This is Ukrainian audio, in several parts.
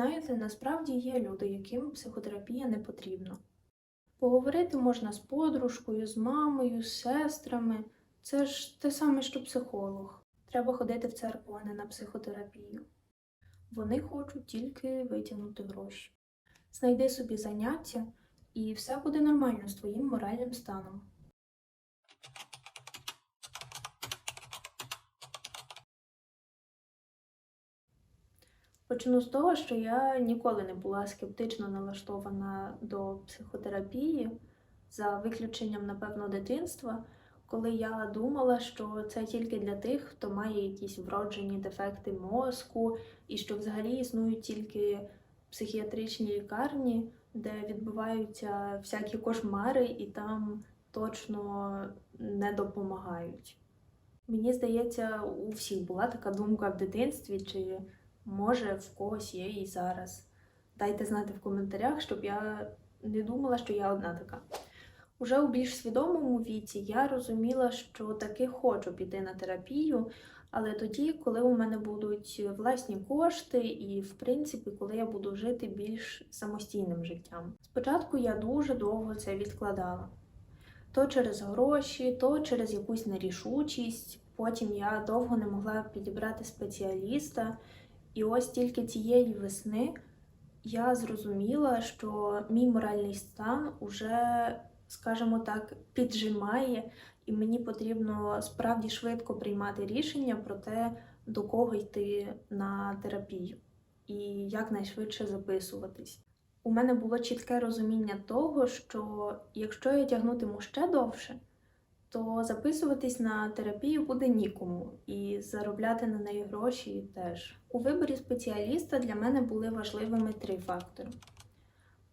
Знаєте, насправді є люди, яким психотерапія не потрібна. Поговорити можна з подружкою, з мамою, з сестрами. Це ж те саме, що психолог. Треба ходити в церкву, а не на психотерапію. Вони хочуть тільки витягнути гроші. Знайди собі заняття, і все буде нормально з твоїм моральним станом. Почну з того, що я ніколи не була скептично налаштована до психотерапії, за виключенням, напевно, дитинства, коли я думала, що це тільки для тих, хто має якісь вроджені дефекти мозку, і що взагалі існують тільки психіатричні лікарні, де відбуваються всякі кошмари, і там точно не допомагають. Мені здається, у всіх була така думка в дитинстві, чи може в когось є і зараз. Дайте знати в коментарях, щоб я не думала, що я одна така. Уже у більш свідомому віці я розуміла, що таки хочу піти на терапію, але тоді, коли у мене будуть власні кошти, і, в принципі, коли я буду жити більш самостійним життям. Спочатку я дуже довго це відкладала. То через гроші, то через якусь нерішучість. Потім я довго не могла підібрати спеціаліста. І ось тільки цієї весни я зрозуміла, що мій моральний стан уже, скажімо так, піджимає, і мені потрібно справді швидко приймати рішення про те, до кого йти на терапію і якнайшвидше записуватись. У мене було чітке розуміння того, що якщо я тягнутиму ще довше, то записуватись на терапію буде нікому, і заробляти на неї гроші теж. У виборі спеціаліста для мене були важливими три фактори.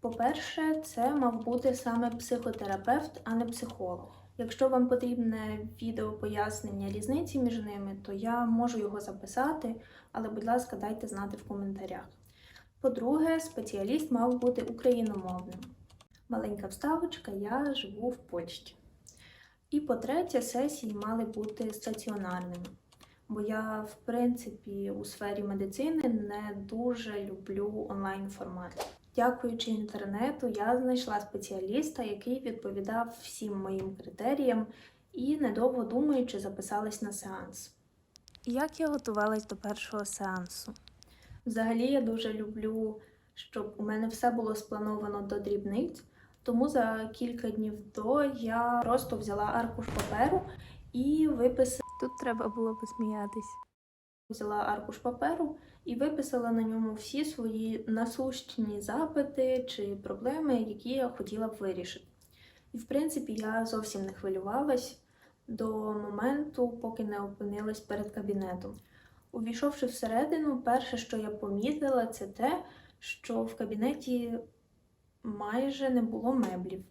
По-перше, це мав бути саме психотерапевт, а не психолог. Якщо вам потрібне відео пояснення різниці між ними, то я можу його записати, але, будь ласка, дайте знати в коментарях. По-друге, спеціаліст мав бути україномовним. Маленька вставочка, я живу в Польщі. І по-третє, сесії мали бути стаціонарними. Бо я, в принципі, у сфері медицини не дуже люблю онлайн формат. Дякуючи інтернету, я знайшла спеціаліста, який відповідав всім моїм критеріям, і недовго думаючи, записалась на сеанс. Як я готувалась до першого сеансу? Взагалі, я дуже люблю, щоб у мене все було сплановано до дрібниць. Тому за кілька днів до я просто взяла аркуш паперу і виписала. Тут треба було посміятись. Взяла аркуш паперу і виписала на ньому всі свої насущні запити чи проблеми, які я хотіла б вирішити. І, в принципі, я зовсім не хвилювалась до моменту, поки не опинилась перед кабінетом. Увійшовши всередину, перше, що я помітила, це те, що в кабінеті майже не було меблів.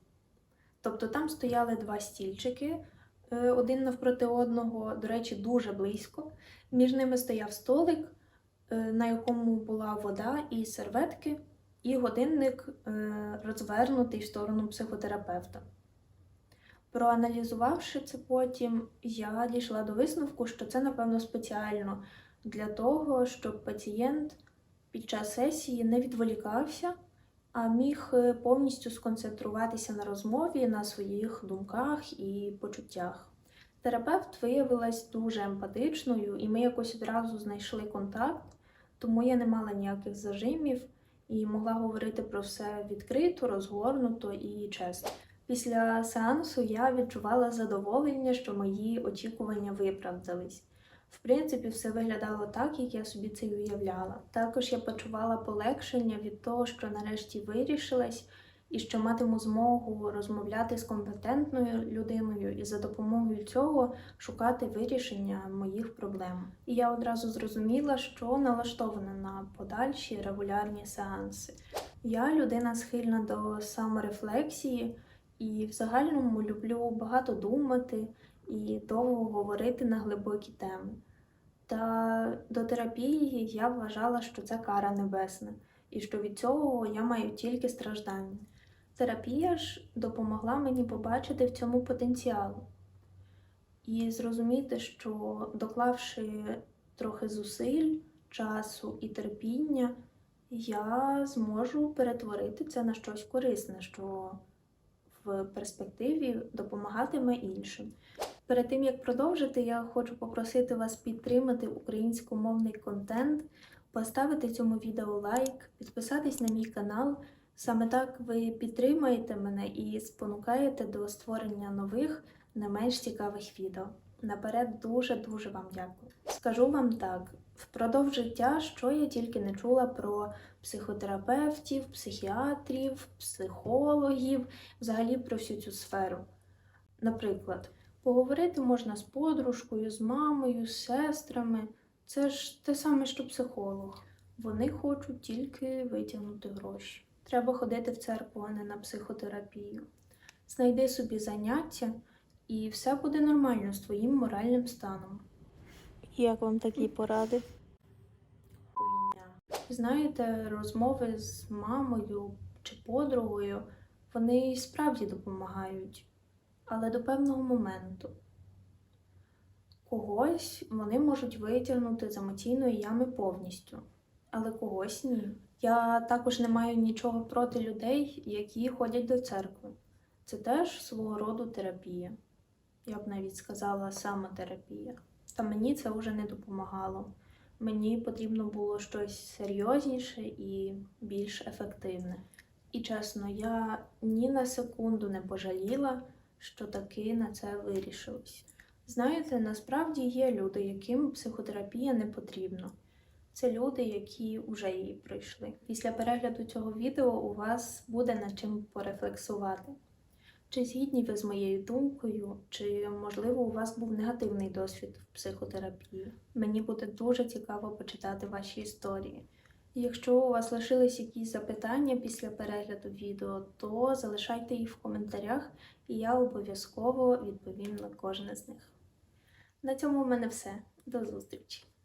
Тобто там стояли два стільчики, е, один навпроти одного, до речі, дуже близько. Між ними стояв столик, е, на якому була вода і серветки, і годинник е, розвернутий в сторону психотерапевта. Проаналізувавши це потім, я дійшла до висновку, що це, напевно, спеціально для того, щоб пацієнт під час сесії не відволікався міг е, повністю сконцентруватися на розмові, на своїх думках і почуттях. Терапевт виявилась дуже емпатичною, і ми якось одразу знайшли контакт, тому я не мала ніяких зажимів і могла говорити про все відкрито, розгорнуто і чесно. Після сеансу я відчувала задоволення, що мої очікування виправдались. В принципі, все виглядало так, як я собі це й уявляла. Також я почувала полегшення від того, що нарешті вирішилась, і що матиму змогу розмовляти з компетентною людиною і за допомогою цього шукати вирішення моїх проблем. І я одразу зрозуміла, що налаштована на подальші регулярні сеанси. Я людина схильна до саморефлексії і в загальному люблю багато думати і довго говорити на глибокі теми. Та до терапії я вважала, що це кара небесна, і що від цього я маю тільки страждання. Терапія ж допомогла мені побачити в цьому потенціал і зрозуміти, що доклавши трохи зусиль, часу і терпіння, я зможу перетворити це на щось корисне, що в перспективі допомагатиме іншим. Перед тим як продовжити, я хочу попросити вас підтримати українськомовний контент, поставити цьому відео лайк, підписатись на мій канал. Саме так ви підтримаєте мене і спонукаєте до створення нових, не менш цікавих відео. Наперед дуже-дуже вам дякую. Скажу вам так: впродовж життя, що я тільки не чула про психотерапевтів, психіатрів, психологів, взагалі про всю цю сферу. Наприклад, поговорити можна з подружкою, з мамою, з сестрами. Це ж те саме, що психолог. Вони хочуть тільки витягнути гроші. Треба ходити в церкву, а не на психотерапію. Знайди собі заняття, і все буде нормально з твоїм моральним станом. Як вам такі поради? Знаєте, розмови з мамою чи подругою, вони справді допомагають, але до певного моменту. Когось вони можуть витягнути з емоційної ями повністю, але когось ні. Я також не маю нічого проти людей, які ходять до церкви. Це теж свого роду терапія. Я б навіть сказала самотерапія. Та мені це вже не допомагало. Мені потрібно було щось серйозніше і більш ефективне. І чесно, я ні на секунду не пожаліла, що таки на це вирішилась. Знаєте, насправді є люди, яким психотерапія не потрібна. Це люди, які вже її пройшли. Після перегляду цього відео у вас буде над чим порефлексувати. Чи згідні ви з моєю думкою, чи можливо у вас був негативний досвід в психотерапії? Мені буде дуже цікаво почитати ваші історії. Якщо у вас лишились якісь запитання після перегляду відео, то залишайте їх в коментарях, і я обов'язково відповім на кожне з них. На цьому в мене все. До зустрічі!